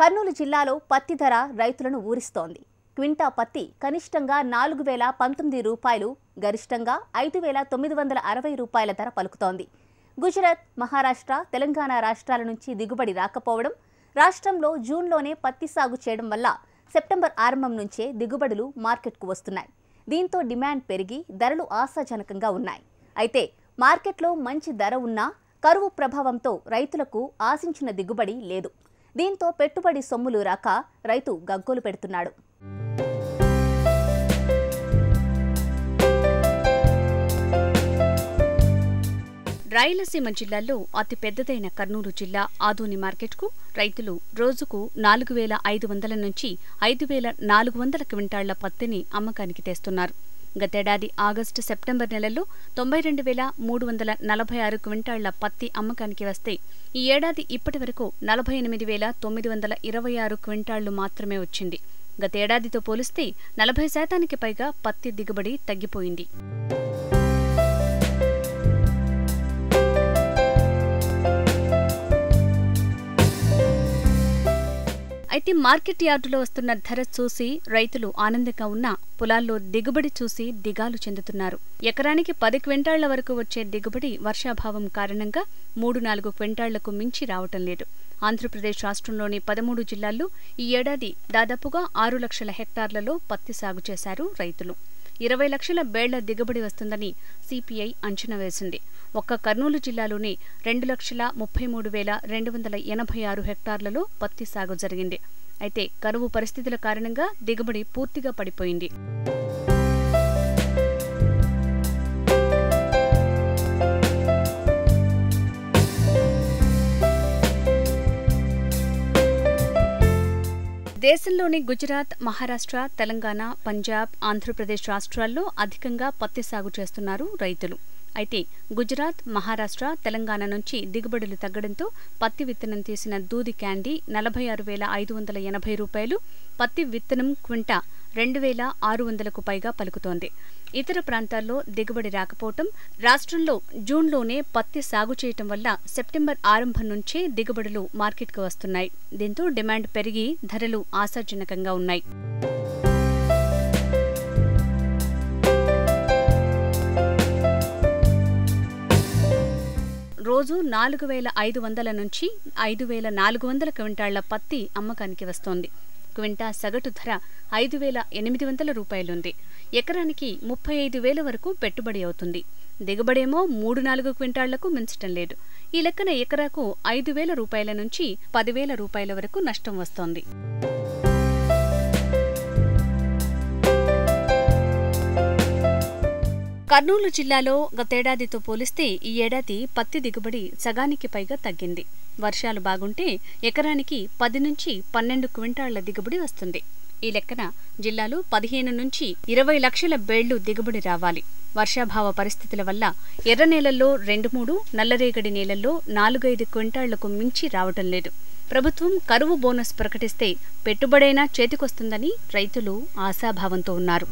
కర్నూలు జిల్లాలో పత్తి ధర రైతులను ఊరిస్తోంది. క్వింటా పత్తి కనిష్టంగా నాలుగు వేల పంతొమ్మిది రూపాయలు గరిష్టంగా ఐదు వేల తొమ్మిది వందల అరవై రూపాయల ధర పలుకుతోంది. గుజరాత్ మహారాష్ట్ర తెలంగాణ రాష్ట్రాల నుంచి దిగుబడి రాకపోవడం రాష్ట్రంలో జూన్లోనే పత్తి సాగు చేయడం వల్ల సెప్టెంబర్ ఆరంభం నుంచే దిగుబడులు మార్కెట్కు వస్తున్నాయి. దీంతో డిమాండ్ పెరిగి ధరలు ఆశాజనకంగా ఉన్నాయి. అయితే మార్కెట్లో మంచి ధర ఉన్నా కరువు ప్రభావంతో రైతులకు ఆశించిన దిగుబడి లేదు. దీంతో పెట్టుబడి సొమ్ములు రాక రైతు గగ్గోలు పెడుతున్నాడు. రాయలసీమ జిల్లాల్లో అతి పెద్దదైన కర్నూలు జిల్లా ఆదోని మార్కెట్కు రైతులు రోజుకు నాలుగు వేల ఐదు వందల నుంచి ఐదు వేల నాలుగు వందల క్వింటాళ్ళ పత్తిని అమ్మకానికి తెస్తున్నారు. గతేడాది ఆగస్టు సెప్టెంబర్ నెలల్లో తొంభై రెండు వేల మూడు వందల నలభై ఆరు క్వింటాళ్ళ పత్తి అమ్మకానికి వస్తే ఈ ఏడాది ఇప్పటి వరకు నలభై ఎనిమిది వేల తొమ్మిది వందల ఇరవై ఆరు క్వింటాళ్ళు మాత్రమే వచ్చింది. గతేడాదితో పోలిస్తే నలభై శాతానికి పైగా పత్తి దిగుబడి తగ్గిపోయింది. అయితే మార్కెట్ యార్డులో వస్తున్న ధర చూసి రైతులు ఆనందంగా ఉన్నా పొలాల్లో దిగుబడి చూసి దిగాలు చెందుతున్నారు. ఎకరానికి పది క్వింటాళ్ళ వరకు వచ్చే దిగుబడి వర్షాభావం కారణంగా మూడు నాలుగు క్వింటాళ్ళకు మించి రావటం లేదు. ఆంధ్రప్రదేశ్ రాష్ట్రంలోని పదమూడు జిల్లాల్లో ఈ ఏడాది దాదాపుగా ఆరు లక్షల హెక్టార్లలో పత్తి సాగు చేశారు రైతులు. ఇరవై లక్షల బేళ్ళ దిగుబడి వస్తుందని సిపిఐ అంచనా వేసింది. ఒక్క కర్నూలు జిల్లాలోనే రెండు లక్షల ముప్పై మూడు వేల రెండు వందల ఎనభై ఆరు హెక్టార్లలో పత్తి సాగు జరిగింది. అయితే కరువు పరిస్థితుల కారణంగా దిగుబడి పూర్తిగా పడిపోయింది. దేశంలోని గుజరాత్ మహారాష్ట్ర తెలంగాణ పంజాబ్ ఆంధ్రప్రదేశ్ రాష్ట్రాల్లో అధికంగా పత్తి సాగు చేస్తున్నారు రైతులు. అయితే గుజరాత్ మహారాష్ట్ర తెలంగాణ నుంచి దిగుబడులు తగ్గడంతో పత్తి విత్తనం తీసిన దూది క్యాండీ నలభై ఆరు వేల ఐదు వందల ఎనభై రూపాయలు పత్తి విత్తనం క్వింటా రెండు వేల ఆరు వందలకు పైగా పలుకుతోంది. ఇతర ప్రాంతాల్లో దిగుబడి రాకపోవటం రాష్ట్రంలో జూన్లోనే పత్తి సాగు చేయటం వల్ల సెప్టెంబర్ ఆరంభం నుంచే దిగుబడులు మార్కెట్కు వస్తున్నాయి. దీంతో డిమాండ్ పెరిగి ధరలు ఆశాజనకంగా ఉన్నాయి. రోజు నాలుగు వేల ఐదు వందల నుంచి ఐదు వేల నాలుగు వందల క్వింటాళ్ళ పత్తి అమ్మకానికి వస్తోంది. క్వింటా సగటు ధర ఐదు వేల ఎనిమిది వందల రూపాయలుంది. ఎకరానికి ముప్పై ఐదు వేల వరకు పెట్టుబడి అవుతుంది. దిగుబడేమో మూడు నాలుగు క్వింటాళ్ళకు మించటం లేదు. ఈ లెక్కన ఎకరాకు ఐదు వేల రూపాయల నుంచి పదివేల రూపాయల వరకు నష్టం వస్తోంది. కర్నూలు జిల్లాలో గతేడాదితో పోలిస్తే ఈ ఏడాది పత్తి దిగుబడి సగానికి పైగా తగ్గింది. వర్షాలు బాగుంటే ఎకరానికి పది నుంచి పన్నెండు క్వింటాళ్ళ దిగుబడి వస్తుంది. ఈ లెక్కన జిల్లాలో పదిహేను నుంచి ఇరవై లక్షల బేళ్ళు దిగుబడి రావాలి. వర్షాభావ పరిస్థితుల వల్ల ఎర్ర నేలల్లో రెండు మూడు నల్లరేగడి నేలల్లో నాలుగైదు క్వింటాళ్ళకు మించి రావటం లేదు. ప్రభుత్వం కరువు బోనస్ ప్రకటిస్తే పెట్టుబడైనా చేతికొస్తుందని రైతులు ఆశాభావంతో ఉన్నారు.